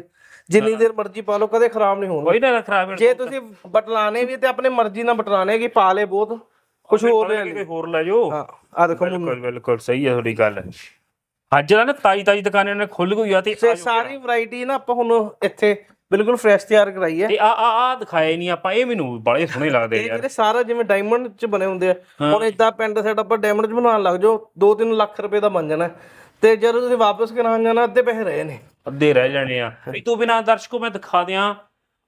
S2: ਜਿੰਨੀ ਦੇਰ ਮਰਜ਼ੀ ਪਾ ਲਓ ਕਦੇ ਖਰਾਬ ਨਹੀਂ ਹੋਣਗੇ
S1: ਕੋਈ ਨਾ ਖਰਾਬ
S2: ਜੇ ਤੁਸੀਂ ਬਟਲਾਣੇ ਵੀ ਤੇ ਆਪਣੇ ਮਰਜ਼ੀ ਨਾਲ ਬਟਲਾਣੇ ਕਿ ਪਾ ਲੇ ਬਹੁਤ ਕੁਝ ਹੋਰ ਲੈ
S1: ਕੋਈ ਹੋਰ ਲੈ ਜਾਓ।
S2: ਹਾਂ ਆ ਦੇਖੋ
S1: ਬਿਲਕੁਲ ਬਿਲਕੁਲ ਸਹੀ ਹੈ ਤੁਹਾਡੀ ਗੱਲ। ਅੱਜ ਦਾ ਨਾ ਤਾਜੀ ਤਾਜੀ ਦੁਕਾਨਾਂ ਨੇ ਖੁੱਲ ਗਈ ਆ ਤੇ
S2: ਸਾਰੀ ਵੈਰਾਈਟੀ ਨਾ ਆਪਾਂ ਹੁਣ ਇੱਥੇ ਬਿਲਕੁਲ ਫਰੈਸ਼ ਤਿਆਰ ਕਰਾਈ ਹੈ।
S1: ਤੇ ਆ ਆ ਆ ਦਿਖਾਏ ਨਹੀਂ ਆਪਾਂ ਇਹ ਮੈਨੂੰ ਬੜੇ ਸੋਹਣੇ ਲੱਗਦੇ
S2: ਇਹ
S1: ਯਾਰ।
S2: ਜਿਹੜੇ ਸਾਰਾ ਜਿਵੇਂ ਡਾਇਮੰਡ ਚ ਬਣੇ ਹੁੰਦੇ ਆ ਹੁਣ ਇਦਾਂ ਪੈਂਟ ਸੈਟ ਆਪਾਂ ਡਾਇਮੰਡ ਚ ਬਣਾਉਣ ਲੱਗ ਜਾਓ 2-3 ਲੱਖ ਰੁਪਏ ਦਾ ਬਣ ਜਾਣਾ। ਤੇ ਜਦੋਂ ਤੁਸੀਂ ਵਾਪਸ ਕਰਾਉਣ ਜਾਣਾ ਅੱਧੇ ਪੈਸੇ ਰਹੇ ਨੇ
S1: ਅੱਧੇ ਰਹਿ ਜਾਣੇ ਆ। ਇਹ ਤੋਂ ਬਿਨਾ ਦਰਸ਼ਕੋ ਮੈਂ ਦਿਖਾ ਦਿਆਂ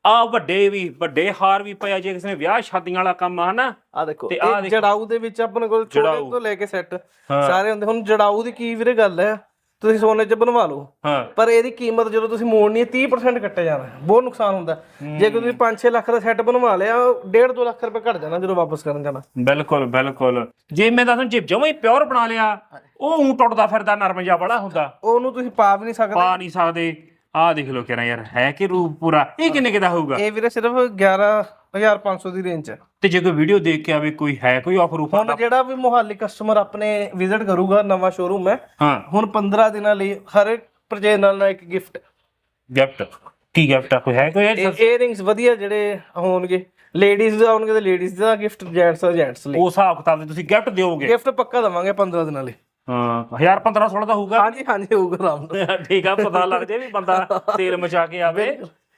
S1: ਆ ਵੱਡੇ ਵੀ ਵੱਡੇ ਹਾਰ ਵੀ ਪਿਆ ਜੇ ਕਿਸੇ ਨੇ ਵਿਆਹ ਸ਼ਾਦੀਆਂ ਵਾਲਾ ਕੰਮ ਆ ਹਨਾ?
S2: ਆ ਦੇਖੋ ਇਹ ਜੜਾਊ ਦੇ ਵਿੱਚ ਆਪਣੇ ਕੋਲ ਛੋਟੇ ਤੋਂ ਲੈ ਕੇ ਸੈੱਟ ਸਾਰੇ ਹੁੰਦੇ। ਹੁਣ ਜੜਾਊ ਦੀ ਕੀ ਵੀਰੇ ਗੱਲ ਹੈ? ਤੁਸੀਂ ਸੋਨੇ 'ਚ ਬਣਵਾ ਲਓ।
S1: ਹਾਂ।
S2: ਪਰ ਇਹਦੀ ਕੀਮਤ ਜਦੋਂ ਤੁਸੀਂ ਮੋੜਨੀ ਹੈ 30% ਕੱਟਿਆ ਜਾਣਾ। ਬਹੁਤ ਨੁਕਸਾਨ ਹੁੰਦਾ। ਜੇ ਕੋਈ ਤੁਸੀਂ 5-6 ਲੱਖ ਦਾ ਸੈੱਟ ਬਣਵਾ ਲਿਆ 1.5-2 ਲੱਖ ਰੁਪਏ ਘਟ ਜਾਣਾ ਜਦੋਂ ਵਾਪਸ ਕਰਨ ਜਾਣਾ।
S1: ਬਿਲਕੁਲ ਬਿਲਕੁਲ। ਜੇ ਮੈਂ ਦੱਸਾਂ ਜੇ ਜਮਾਂ ਹੀ ਪਿਓਰ ਬਣਾ ਲਿਆ ਉਹ ਉਂ ਟੁੱਟਦਾ ਫਿਰਦਾ ਨਰਮ ਜਿਹਾ ਬੜਾ ਹੁੰਦਾ।
S2: ਉਹਨੂੰ ਤੁਸੀਂ ਪਾ ਵੀ ਨਹੀਂ ਸਕਦੇ।
S1: ਪਾ ਨਹੀਂ ਸਕਦੇ। ਆਹ ਦੇਖ ਲਓ ਕਿਹੜਾ ਯਾਰ ਹੈ ਕਿ ਰੂਪ ਪੂਰਾ? ਇਹ ਕਿੰਨੇ ਕਿਦਾ ਹੋਊਗਾ?
S2: ਇਹ ਵੀਰੇ ਸਿਰਫ 11500 ਦੀ ਰੇਂਜ ਹੈ
S1: ਤੇ ਜੇ ਕੋਈ ਵੀਡੀਓ ਦੇਖ ਕੇ ਆਵੇ ਕੋਈ ਹੈ ਕੋਈ ਆਫਰ ਉਫਰ
S2: ਹੁਣ ਜਿਹੜਾ ਵੀ ਮੁਹਾਲੀ ਕਸਟਮਰ ਆਪਣੇ ਵਿਜ਼ਿਟ ਕਰੂਗਾ ਨਵਾਂ ਸ਼ੋਰੂਮ ਹੈ
S1: ਹਾਂ।
S2: ਹੁਣ 15 ਦਿਨਾਂ ਲਈ ਹਰ ਇੱਕ ਪਰਚੇਜ ਨਾਲ ਨਾਲ ਇੱਕ ਗਿਫਟ
S1: ਗਿਫਟ ਕੀ ਗਿਫਟ ਆ? ਕੋਈ ਹੈ ਕੋਈ ਇਹ?
S2: ਏਅਰਿੰਗਸ ਵਧੀਆ ਜਿਹੜੇ ਹੋਣਗੇ। ਲੇਡੀਜ਼ ਦੇ ਆਉਣਗੇ ਤੇ ਲੇਡੀਜ਼ ਦਾ ਗਿਫਟ ਜੈਂਟਸ ਦਾ ਜੈਂਟਸ ਲਈ।
S1: ਉਹ ਹਿਸਾਬ ਕਿਤਾਬ ਦੇ ਤੁਸੀਂ ਗਿਫਟ ਦਿਓਗੇ?
S2: ਗਿਫਟ ਪੱਕਾ ਦਵਾਂਗੇ 15 ਦਿਨਾਂ ਲਈ।
S1: ਹਾਂ 1000 15 16 ਦਾ ਹੋਊਗਾ।
S2: ਹਾਂਜੀ ਹਾਂਜੀ ਹੋਊਗਾ ਆਰਾਮ ਨਾਲ।
S1: ਠੀਕ ਆ ਪਤਾ ਲੱਗ ਜੇ ਵੀ ਬੰਦਾ ਤੇਲ ਮਚਾ ਕੇ ਆਵੇ।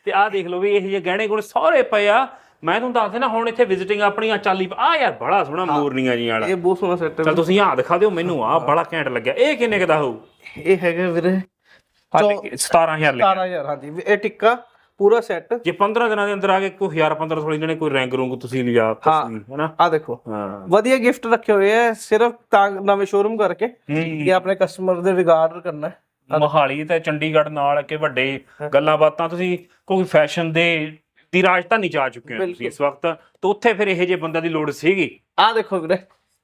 S1: ਤੇ ਆਹ ਦੇਖ ਲਓ ਵੀ ਇਹ ਜਿਹੇ ਗਹਿਣੇ ਗੁਣ ਸਾਰੇ ਪਏ ਆ। ਮੈਂ ਤੁਹਾਨੂੰ ਦੱਸਦੇ ਨਾ ਹੁਣ ਇੱਥੇ ਵਿਜ਼ਿਟਿੰਗ ਆਪਣੀਆਂ ਚਾਲੀ ਆ ਯਾਰ ਬੜਾ ਸੋਹਣਾ ਮੋਰਨੀਆਂ ਜੀ ਵਾਲਾ।
S2: ਇਹ ਬਹੁਤ ਸੋਹਣਾ ਸੈੱਟ ਹੈ।
S1: ਚਲ ਤੁਸੀਂ ਆਹ ਦਿਖਾ ਦਿਓ ਮੈਨੂੰ ਆਹ ਬੜਾ ਘੈਂਟ ਲੱਗਿਆ। ਇਹ ਕਿੰਨੇ ਕੁ ਦਾ ਹੋਊ?
S2: ਇਹ ਹੈਗਾ ਵੀਰੇ
S1: ਆਹ ਦੇਖੀ, 17000 ਲਿਖਿਆ।
S2: 17000 ਹਾਂਜੀ। ਇਹ ਟਿੱਕਾ ਪੂਰਾ ਸੈੱਟ
S1: ਜੇ 15 ਦਿਨਾਂ ਦੇ ਅੰਦਰ ਆ ਕੇ ਕੋਈ 1000 15 16 ਜਣੇ ਕੋਈ ਰੈਂਕ ਰੂੰਗ ਤੁਸੀਂ ਲਿਆ ਤੁਸੀਂ ਹਨਾ
S2: ਆ ਦੇਖੋ।
S1: ਹਾਂ।
S2: ਵਧੀਆ ਗਿਫਟ ਰੱਖੇ ਹੋਏ ਆ ਸਿਰਫ ਤਾਂ ਨਵੇਂ ਸ਼ੋਰੂਮ ਕਰਕੇ ਕਿ ਆਪਣੇ ਕਸਟਮਰ ਦੇ ਰਿਗਾਰਡ ਕਰਨਾ। ਹੈ
S1: ਮੋਹਾਲੀ ਤੇ ਚੰਡੀਗੜ੍ਹ ਨਾਲ ਕਿ ਵੱਡੇ ਗੱਲਾਂ ਬਾਤਾਂ ਤੁਸੀਂ ਕੋਈ ਫੈਸ਼ਨ ਦੇ ਦੀ ਰਾਜਧਾਨੀ ਚ ਆ ਚੁੱਕੇ ਹੋ ਤੁਸੀਂ ਇਸ ਵਕਤ। ਤੇ ਉੱਥੇ ਫਿਰ ਇਹੋ ਜਿਹੇ ਬੰਦੇ ਦੀ ਲੋੜ ਸੀਗੀ?
S2: ਆ ਦੇਖੋ ਵੀਰੇ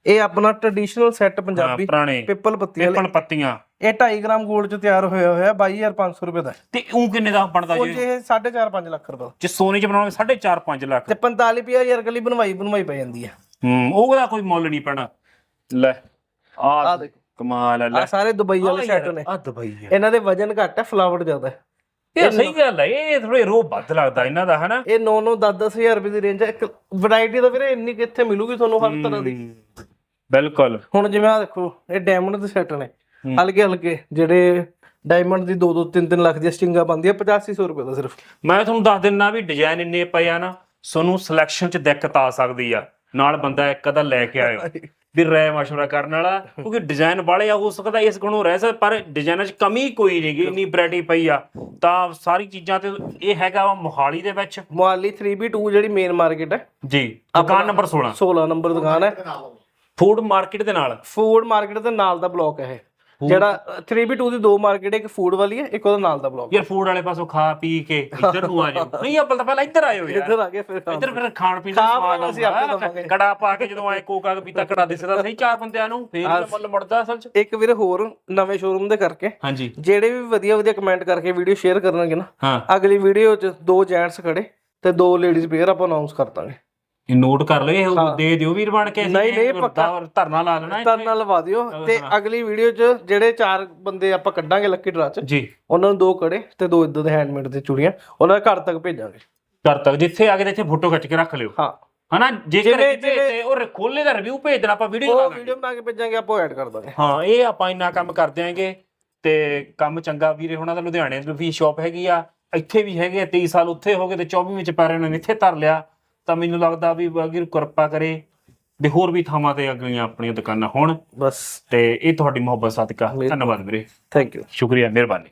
S2: ਇਹ ਆਪਣਾ ਟ੍ਰੈਡੀਸ਼ਨਲ ਸੈੱਟ ਪੰਜਾਬੀ ਪਿੱਪਲ ਪੱਤੀ ਵਾਲੇ।
S1: ਪੇਪਲ ਪੱਤੀਆਂ।
S2: ਇਹ 2.5 ਗ੍ਰਾਮ 골ਡ ਚ ਤਿਆਰ ਹੋਇਆ ਹੋਇਆ 22500 ਰੁਪਏ ਦਾ ਹੈ।
S1: ਤੇ ਉਹ ਕਿੰਨੇ ਦਾ ਬਣਦਾ
S2: ਉਹ
S1: ਜੀ?
S2: ਜੇ 4.5 5 ਲੱਖ ਰੁਪਏ ਦਾ।
S1: ਜੇ ਸੋਨੇ ਚ ਬਣਾਉਣੇ 4.5 5 ਲੱਖ।
S2: ਤੇ 45 ਹਜ਼ਾਰ ਕੱਲੀ ਬਣਵਾਈ ਬਣਵਾਈ ਪੈ ਜਾਂਦੀ ਹੈ।
S1: ਹੂੰ ਉਹਦਾ ਕੋਈ ਮੁੱਲ ਨਹੀਂ ਪੈਣਾ। ਲੈ ਆ
S2: ਆ ਦੇਖੋ।
S1: ਕਮਾਲ ਆ ਲੈ।
S2: ਆ ਸਾਰੇ ਦੁਬਈ ਵਾਲੇ ਸੈੱਟ ਨੇ।
S1: ਆ ਦਵਾਈ ਆ
S2: ਇਹਨਾਂ ਦੇ ਵਜਨ ਘੱਟ ਹੈ ਫਲਾਵਟ ਜ਼ਿਆਦਾ ਹੈ।
S1: ਇਹ ਸਹੀ ਗੱਲ ਹੈ ਇਹ ਥੋੜੇ ਰੋਹ ਵੱਧ ਲੱਗਦਾ ਇਹਨਾਂ ਦਾ ਹਨਾ?
S2: ਇਹ 9 9 10 10000 ਰੁਪਏ ਦੀ ਰੇਂਜ ਹੈ। ਇੱਕ ਵੈਰਾਈਟੀ ਤਾਂ ਵੀਰੇ ਇੰਨੀ ਕਿੱਥੇ ਮਿਲੂਗੀ ਤੁਹਾਨੂੰ ਹਰ ਤਰ੍ਹਾਂ ਦੀ।
S1: ਬਿਲਕੁਲ।
S2: ਹੁਣ ਜਿਵੇਂ ਆ ਦੇਖੋ ਇਹ ਡਾਇਮੰਡ ਦੇ ਸੈੱਟ ਨੇ। ਹਲਕੇ ਹਲਕੇ ਜਿਹੜੇ ਡਾਇਮੰਡ ਦੀ 2 2 3 3 ਲੱਖ ਦੀ ਸਟਿੰਗਾਂ ਬੰਦੀਆਂ 8500 ਰੁਪਏ ਦਾ ਸਿਰਫ।
S1: ਮੈਂ ਤੁਹਾਨੂੰ ਦੱਸ ਦਿੰਨਾ ਵੀ ਡਿਜ਼ਾਈਨ ਇੰਨੇ ਪਏ ਆ ਨਾ ਤੁਹਾਨੂੰ ਸਿਲੈਕਸ਼ਨ ਚ ਦਿੱਕਤ ਆ ਸਕਦੀ ਆ। ਨਾਲ ਬੰਦਾ ਇੱਕ ਅਦਾ ਲੈ ਕੇ ਆਇਓ ਵੀ ਰਾਏ ਮਸ਼ਵਰਾ ਕਰਨ ਵਾਲਾ ਕਿਉਂਕਿ ਡਿਜ਼ਾਈਨ ਵਾਲੇ ਆ ਹੋ ਸਕਦਾ ਇਸ ਗੁਣੋਂ ਰਹਿ ਸਕਦਾ ਪਰ ਡਿਜ਼ਾਈਨਾਂ 'ਚ ਕਮੀ ਕੋਈ ਨਹੀਂਗੀ ਇੰਨੀ ਵੈਰਾਈਟੀ ਪਈ ਆ। ਤਾਂ ਸਾਰੀ ਚੀਜ਼ਾਂ ਤੇ ਇਹ ਹੈਗਾ ਵਾ ਮੋਹਾਲੀ ਦੇ ਵਿੱਚ।
S2: ਮੁਹਾਲੀ 3B2 ਜਿਹੜੀ ਮੇਨ ਮਾਰਕੀਟ ਹੈ
S1: ਜੀ ਦੁਕਾਨ ਨੰਬਰ 16
S2: 16 ਨੰਬਰ ਦੁਕਾਨ ਹੈ।
S1: ਫੂਡ ਮਾਰਕੀਟ ਦੇ ਨਾਲ।
S2: ਫੂਡ ਮਾਰਕੀਟ ਦੇ ਨਾਲ ਦਾ ਬਲਾਕ ਹੈ ਇਹ। ਜਿਹੜਾ 3B2 ਦੀ ਦੋ ਮਾਰਕੀਟ ਇੱਕ ਫੂਡ ਵਾਲੀ ਹੈ ਇੱਕ ਉਹਦਾ ਨਾਲ ਦਾ ਬਲਾਕ
S1: ਯਾਰ ਫੂਡ ਵਾਲੇ ਪਾਸੋਂ ਖਾ ਪੀ ਕੇ ਇੱਧਰ ਨੂੰ ਆ ਜਾਓ। ਨਹੀਂ ਅੱਬਲ ਤਾਂ ਪਹਿਲਾਂ ਇੱਧਰ ਆਇਓ ਯਾਰ।
S2: ਇੱਧਰ ਆ ਕੇ ਫਿਰ।
S1: ਇੱਧਰ ਫਿਰ ਖਾਣ ਪੀਣ ਦਾ
S2: ਪੀਣਾ ਅਸੀਂ ਆਪੇ ਦੇਵਾਂਗੇ।
S1: ਕੜਾ ਪਾ ਕੇ ਜਦੋਂ ਆਏ ਕੋਕਾ ਪੀਤਾ ਕੜਾ ਦਿਸਦਾ ਸਹੀ ਚਾਰ ਬੰਦਿਆਂ ਨੂੰ। ਫੇਰ ਮੁੱਲ ਮੁੜਦਾ ਅਸਲ 'ਚ।
S2: ਇੱਕ ਵੀਰੇ ਹੋਰ ਨਵੇਂ ਸ਼ੋਰੂਮ ਦੇ ਕਰਕੇ।
S1: ਹਾਂਜੀ।
S2: ਜਿਹੜੇ ਵੀ ਵਧੀਆ ਵਧੀਆ ਕਮੈਂਟ ਕਰਕੇ ਵੀਡੀਓ ਸ਼ੇਅਰ ਕਰਨਗੇ ਨਾ ਅਗਲੀ ਵੀਡੀਓ 'ਚ ਦੋ ਜੈਂਟਸ ਖੜੇ ਤੇ ਦੋ ਲੇਡੀਜ਼ ਪੇਅਰ ਆਪਾਂ ਅਨਾਉਂਸ ਕਰ ਦਾਂਗੇ।
S1: ਇਹ ਨੋਟ ਕਰ ਲਓ ਇਹ ਦੇ ਦਿਓ ਵੀਰ ਬਣ ਕੇ ਅਸੀਂ
S2: ਨਹੀਂ, ਨਹੀਂ, ਪੱਕਾ।
S1: ਧਰਨਾ ਲਾ ਲੈਣਾ
S2: ਨਾਲ ਲਵਾ ਦਿਓ। ਤੇ ਅਗਲੀ ਵੀਡੀਓ 'ਚ ਜਿਹੜੇ ਚਾਰ ਬੰਦੇ ਆਪਾਂ ਕੱਢਾਂਗੇ ਲੱਕੀ ਡਰਾ 'ਚ
S1: ਜੀ।
S2: ਉਹਨਾਂ ਨੂੰ ਦੋ ਕੜੇ ਤੇ ਦੋ ਇਦਾਂ ਦੇ ਹੈਂਡਮੇਡ ਦੇ ਚੂੜੀਆਂ ਉਹਨਾਂ ਦੇ ਘਰ ਤੱਕ ਭੇਜਾਂਗੇ।
S1: ਘਰ ਤੱਕ ਜਿੱਥੇ ਆ ਕੇ ਇੱਥੇ ਫੋਟੋ ਖਿੱਚ ਕੇ ਰੱਖ ਲਿਓ।
S2: ਹਾਂ।
S1: ਹਨਾ? ਜੇਕਰ ਤੇ ਉਹ ਖੋਲੇ ਦਾ ਰਿਵਿਊ ਭੇਜ ਦੇਣਾ ਆਪਾਂ ਵੀਡੀਓ ਲਾ
S2: ਉਹ ਵੀਡੀਓ ਬਣਾ ਕੇ ਭੇਜਾਂਗੇ ਆਪਾਂ ਐਡ ਕਰ ਦਾਂਗੇ।
S1: ਹਾਂ ਇਹ ਆਪਾਂ ਇੰਨਾ ਕੰਮ ਕਰ ਦਿਆਂਗੇ ਤੇ ਕੰਮ ਚੰਗਾ। ਵੀਰੇ ਹੁਣਾਂ ਦਾ ਲੁਧਿਆਣੇ ਵੀ ਸ਼ਾਪ ਹੈਗੀ ਆ ਇੱਥੇ ਵੀ ਹੈਗੇ ਆ 23 ਸਾਲ ਉੱਥੇ ਹੋ ਗਏ ਤੇ 24 ਵਿੱਚ ਪੈਰੇ ਨੇ ਇੱਥੇ ਧਰ ਲਿਆ। ਤਾਂ ਮੈਨੂੰ ਲੱਗਦਾ ਵੀ ਅਗਰ ਕਿਰਪਾ ਕਰੇ ਵੀ ਹੋਰ ਵੀ ਥਾਵਾਂ ਤੇ ਅਗਲੀਆਂ ਆਪਣੀਆਂ ਦੁਕਾਨਾਂ ਹੋਣ
S2: ਬਸ।
S1: ਤੇ ਇਹ ਤੁਹਾਡੀ ਮੁਹੱਬਤ ਸਦਕਾ ਧੰਨਵਾਦ ਵੀਰੇ।
S2: ਥੈਂਕ ਯੂ
S1: ਸ਼ੁਕਰੀਆ ਮਿਹਰਬਾਨੀ।